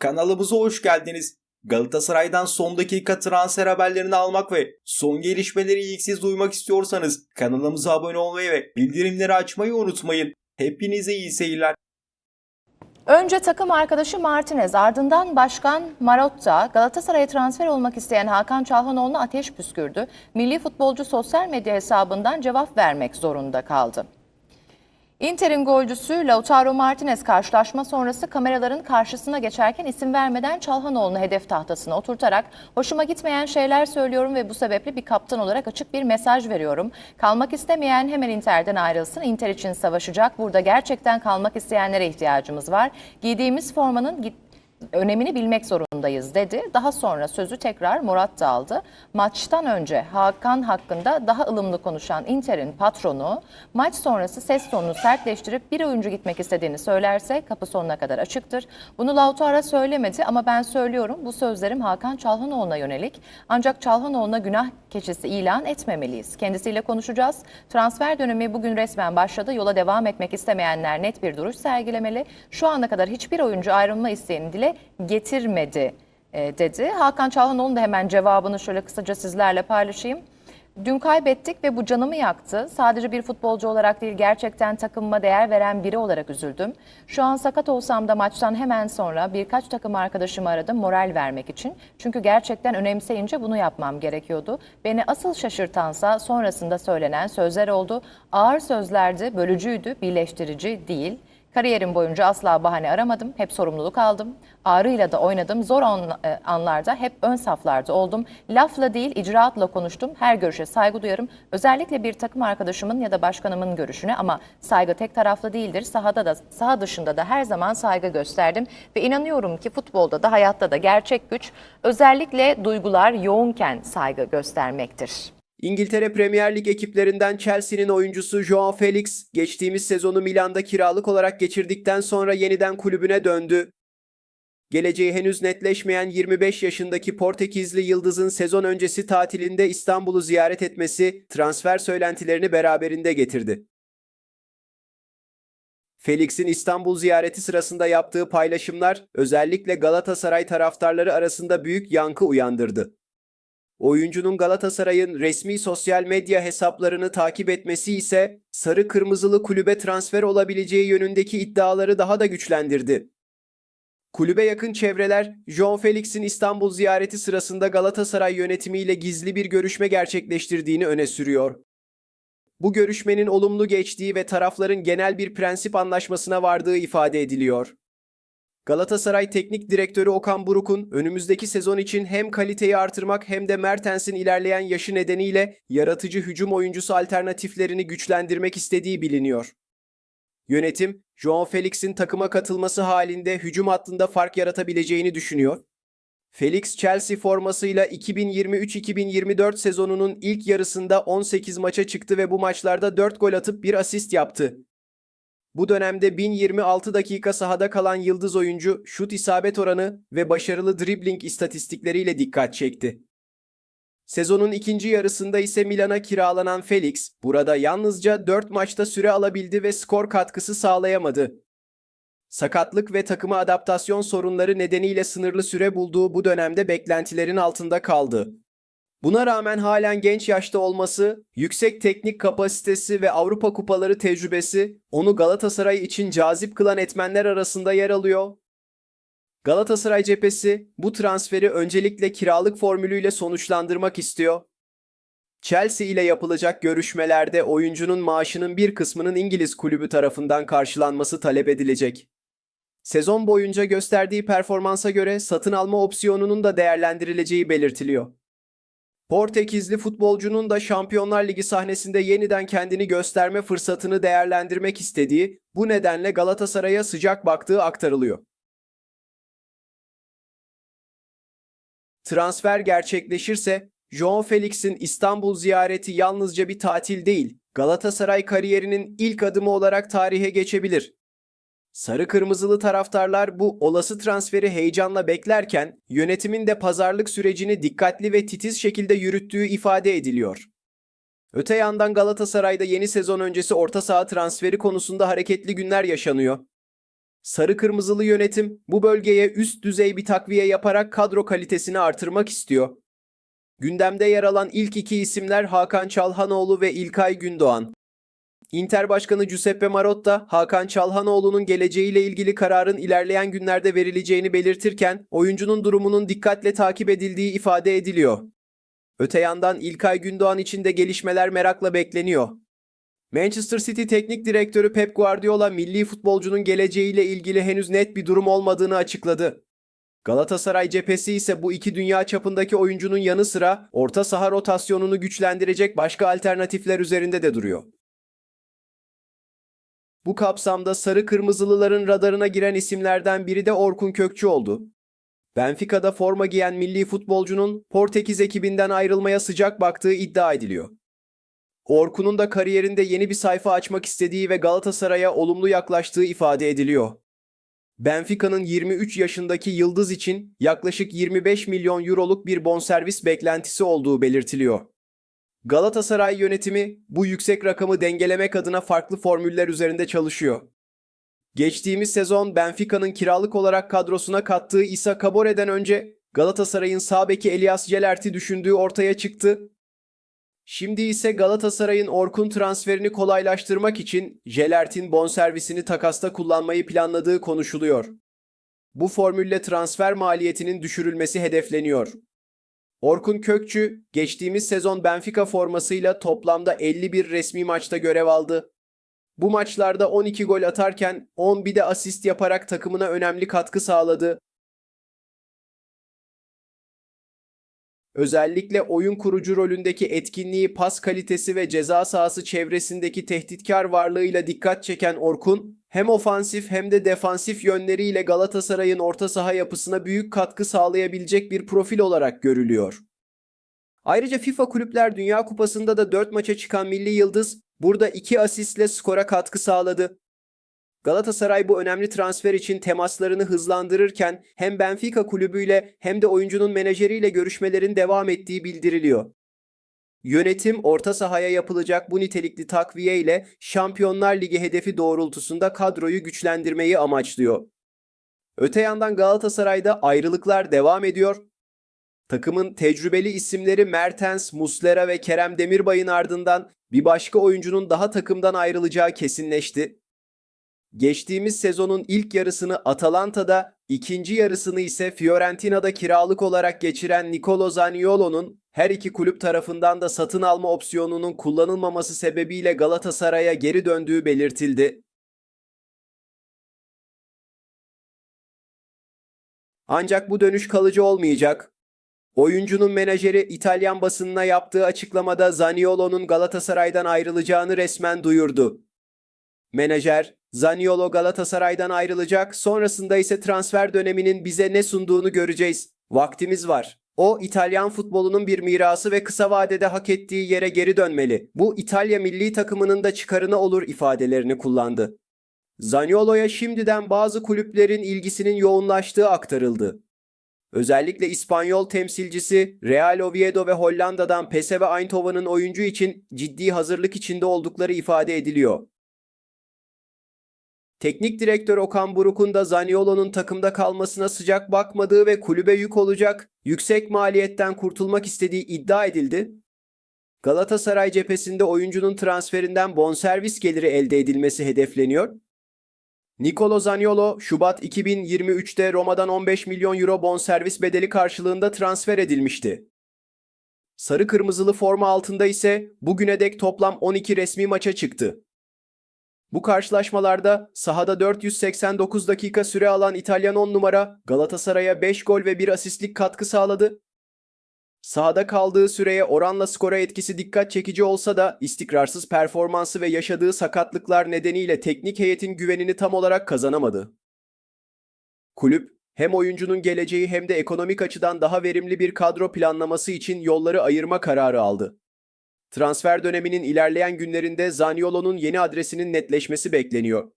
Kanalımıza hoş geldiniz. Galatasaray'dan son dakika transfer haberlerini almak ve son gelişmeleri ilk siz duymak istiyorsanız kanalımıza abone olmayı ve bildirimleri açmayı unutmayın. Hepinize iyi seyirler. Önce takım arkadaşı Martinez, ardından Başkan Marotta, Galatasaray'a transfer olmak isteyen Hakan Çalhanoğlu'na ateş püskürdü. Milli futbolcu sosyal medya hesabından cevap vermek zorunda kaldı. Inter'in golcüsü Lautaro Martinez karşılaşma sonrası kameraların karşısına geçerken isim vermeden Çalhanoğlu'nu hedef tahtasına oturtarak hoşuma gitmeyen şeyler söylüyorum ve bu sebeple bir kaptan olarak açık bir mesaj veriyorum. Kalmak istemeyen hemen Inter'den ayrılsın. Inter için savaşacak. Burada gerçekten kalmak isteyenlere ihtiyacımız var. Giydiğimiz formanın git önemini bilmek zorundayız dedi. Daha sonra sözü tekrar Murat da aldı. Maçtan önce Hakan hakkında daha ılımlı konuşan Inter'in patronu maç sonrası ses tonunu sertleştirip bir oyuncu gitmek istediğini söylerse kapı sonuna kadar açıktır. Bunu Lautaro söylemedi ama ben söylüyorum bu sözlerim Hakan Çalhanoğlu'na yönelik. Ancak Çalhanoğlu'na günah keçisi ilan etmemeliyiz. Kendisiyle konuşacağız. Transfer dönemi bugün resmen başladı. Yola devam etmek istemeyenler net bir duruş sergilemeli. Şu ana kadar hiçbir oyuncu ayrılma isteğini dile getirmedi e, dedi. Hakan Çalhanoğlu'nun da hemen cevabını şöyle kısaca sizlerle paylaşayım. Dün kaybettik ve bu canımı yaktı. Sadece bir futbolcu olarak değil gerçekten takımıma değer veren biri olarak üzüldüm. Şu an sakat olsam da maçtan hemen sonra birkaç takım arkadaşımı aradım moral vermek için. Çünkü gerçekten önemseyince bunu yapmam gerekiyordu. Beni asıl şaşırtansa sonrasında söylenen sözler oldu. Ağır sözlerdi, bölücüydü, birleştirici değil. Kariyerim boyunca asla bahane aramadım. Hep sorumluluk aldım. Ağrıyla da oynadım. Zor e, anlarda hep ön saflarda oldum. Lafla değil icraatla konuştum. Her görüşe saygı duyarım. Özellikle bir takım arkadaşımın ya da başkanımın görüşüne ama saygı tek taraflı değildir. Sahada da saha dışında da her zaman saygı gösterdim ve inanıyorum ki futbolda da hayatta da gerçek güç özellikle duygular yoğunken saygı göstermektir. İngiltere Premier Lig ekiplerinden Chelsea'nin oyuncusu Joao Felix geçtiğimiz sezonu Milan'da kiralık olarak geçirdikten sonra yeniden kulübüne döndü. Geleceği henüz netleşmeyen 25 yaşındaki Portekizli yıldızın sezon öncesi tatilinde İstanbul'u ziyaret etmesi transfer söylentilerini beraberinde getirdi. Felix'in İstanbul ziyareti sırasında yaptığı paylaşımlar özellikle Galatasaray taraftarları arasında büyük yankı uyandırdı. Oyuncunun Galatasaray'ın resmi sosyal medya hesaplarını takip etmesi ise sarı kırmızılı kulübe transfer olabileceği yönündeki iddiaları daha da güçlendirdi. Kulübe yakın çevreler, João Felix'in İstanbul ziyareti sırasında Galatasaray yönetimiyle gizli bir görüşme gerçekleştirdiğini öne sürüyor. Bu görüşmenin olumlu geçtiği ve tarafların genel bir prensip anlaşmasına vardığı ifade ediliyor. Galatasaray Teknik Direktörü Okan Buruk'un önümüzdeki sezon için hem kaliteyi artırmak hem de Mertens'in ilerleyen yaşı nedeniyle yaratıcı hücum oyuncusu alternatiflerini güçlendirmek istediği biliniyor. Yönetim, Joao Felix'in takıma katılması halinde hücum hattında fark yaratabileceğini düşünüyor. Felix Chelsea formasıyla 2023-2024 sezonunun ilk yarısında 18 maça çıktı ve bu maçlarda 4 gol atıp 1 asist yaptı. Bu dönemde 1026 dakika sahada kalan yıldız oyuncu şut isabet oranı ve başarılı dribbling istatistikleriyle dikkat çekti. Sezonun ikinci yarısında ise Milan'a kiralanan Felix burada yalnızca 4 maçta süre alabildi ve skor katkısı sağlayamadı. Sakatlık ve takıma adaptasyon sorunları nedeniyle sınırlı süre bulduğu bu dönemde beklentilerin altında kaldı. Buna rağmen halen genç yaşta olması, yüksek teknik kapasitesi ve Avrupa kupaları tecrübesi onu Galatasaray için cazip kılan etmenler arasında yer alıyor. Galatasaray cephesi bu transferi öncelikle kiralık formülüyle sonuçlandırmak istiyor. Chelsea ile yapılacak görüşmelerde oyuncunun maaşının bir kısmının İngiliz kulübü tarafından karşılanması talep edilecek. Sezon boyunca gösterdiği performansa göre satın alma opsiyonunun da değerlendirileceği belirtiliyor. Portekizli futbolcunun da Şampiyonlar Ligi sahnesinde yeniden kendini gösterme fırsatını değerlendirmek istediği, bu nedenle Galatasaray'a sıcak baktığı aktarılıyor. Transfer gerçekleşirse, João Felix'in İstanbul ziyareti yalnızca bir tatil değil, Galatasaray kariyerinin ilk adımı olarak tarihe geçebilir. Sarı kırmızılı taraftarlar bu olası transferi heyecanla beklerken yönetimin de pazarlık sürecini dikkatli ve titiz şekilde yürüttüğü ifade ediliyor. Öte yandan Galatasaray'da yeni sezon öncesi orta saha transferi konusunda hareketli günler yaşanıyor. Sarı Kırmızılı yönetim bu bölgeye üst düzey bir takviye yaparak kadro kalitesini artırmak istiyor. Gündemde yer alan ilk iki isimler Hakan Çalhanoğlu ve İlkay Gündoğan. Inter Başkanı Giuseppe Marotta, Hakan Çalhanoğlu'nun geleceğiyle ilgili kararın ilerleyen günlerde verileceğini belirtirken, oyuncunun durumunun dikkatle takip edildiği ifade ediliyor. Öte yandan İlkay Gündoğan için de gelişmeler merakla bekleniyor. Manchester City Teknik Direktörü Pep Guardiola milli futbolcunun geleceğiyle ilgili henüz net bir durum olmadığını açıkladı. Galatasaray cephesi ise bu iki dünya çapındaki oyuncunun yanı sıra orta saha rotasyonunu güçlendirecek başka alternatifler üzerinde de duruyor. Bu kapsamda sarı kırmızılıların radarına giren isimlerden biri de Orkun Kökçü oldu. Benfica'da forma giyen milli futbolcunun Portekiz ekibinden ayrılmaya sıcak baktığı iddia ediliyor. Orkun'un da kariyerinde yeni bir sayfa açmak istediği ve Galatasaray'a olumlu yaklaştığı ifade ediliyor. Benfica'nın 23 yaşındaki yıldız için yaklaşık 25 milyon euroluk bir bonservis beklentisi olduğu belirtiliyor. Galatasaray yönetimi bu yüksek rakamı dengelemek adına farklı formüller üzerinde çalışıyor. Geçtiğimiz sezon Benfica'nın kiralık olarak kadrosuna kattığı İsa Cabore'den önce Galatasaray'ın sağ beki Elias Celert'i düşündüğü ortaya çıktı. Şimdi ise Galatasaray'ın Orkun transferini kolaylaştırmak için Celert'in bonservisini takasta kullanmayı planladığı konuşuluyor. Bu formülle transfer maliyetinin düşürülmesi hedefleniyor. Orkun Kökçü geçtiğimiz sezon Benfica formasıyla toplamda 51 resmi maçta görev aldı. Bu maçlarda 12 gol atarken 11 de asist yaparak takımına önemli katkı sağladı. Özellikle oyun kurucu rolündeki etkinliği, pas kalitesi ve ceza sahası çevresindeki tehditkar varlığıyla dikkat çeken Orkun, hem ofansif hem de defansif yönleriyle Galatasaray'ın orta saha yapısına büyük katkı sağlayabilecek bir profil olarak görülüyor. Ayrıca FIFA Kulüpler Dünya Kupası'nda da 4 maça çıkan milli yıldız burada 2 asistle skora katkı sağladı. Galatasaray bu önemli transfer için temaslarını hızlandırırken hem Benfica kulübüyle hem de oyuncunun menajeriyle görüşmelerin devam ettiği bildiriliyor. Yönetim orta sahaya yapılacak bu nitelikli takviye ile Şampiyonlar Ligi hedefi doğrultusunda kadroyu güçlendirmeyi amaçlıyor. Öte yandan Galatasaray'da ayrılıklar devam ediyor. Takımın tecrübeli isimleri Mertens, Muslera ve Kerem Demirbay'ın ardından bir başka oyuncunun daha takımdan ayrılacağı kesinleşti. Geçtiğimiz sezonun ilk yarısını Atalanta'da, ikinci yarısını ise Fiorentina'da kiralık olarak geçiren Nicolo Zaniolo'nun her iki kulüp tarafından da satın alma opsiyonunun kullanılmaması sebebiyle Galatasaray'a geri döndüğü belirtildi. Ancak bu dönüş kalıcı olmayacak. Oyuncunun menajeri İtalyan basınına yaptığı açıklamada Zaniolo'nun Galatasaray'dan ayrılacağını resmen duyurdu. Menajer, Zaniolo Galatasaray'dan ayrılacak, sonrasında ise transfer döneminin bize ne sunduğunu göreceğiz. Vaktimiz var. O İtalyan futbolunun bir mirası ve kısa vadede hak ettiği yere geri dönmeli. Bu İtalya milli takımının da çıkarına olur ifadelerini kullandı. Zaniolo'ya şimdiden bazı kulüplerin ilgisinin yoğunlaştığı aktarıldı. Özellikle İspanyol temsilcisi Real Oviedo ve Hollanda'dan PSV Eindhoven'ın oyuncu için ciddi hazırlık içinde oldukları ifade ediliyor. Teknik direktör Okan Buruk'un da Zaniolo'nun takımda kalmasına sıcak bakmadığı ve kulübe yük olacak yüksek maliyetten kurtulmak istediği iddia edildi. Galatasaray cephesinde oyuncunun transferinden bonservis geliri elde edilmesi hedefleniyor. Nicolo Zaniolo Şubat 2023'te Roma'dan 15 milyon euro bonservis bedeli karşılığında transfer edilmişti. Sarı kırmızılı forma altında ise bugüne dek toplam 12 resmi maça çıktı. Bu karşılaşmalarda sahada 489 dakika süre alan İtalyan 10 numara Galatasaray'a 5 gol ve 1 asistlik katkı sağladı. Sahada kaldığı süreye oranla skora etkisi dikkat çekici olsa da istikrarsız performansı ve yaşadığı sakatlıklar nedeniyle teknik heyetin güvenini tam olarak kazanamadı. Kulüp hem oyuncunun geleceği hem de ekonomik açıdan daha verimli bir kadro planlaması için yolları ayırma kararı aldı. Transfer döneminin ilerleyen günlerinde Zaniolo'nun yeni adresinin netleşmesi bekleniyor.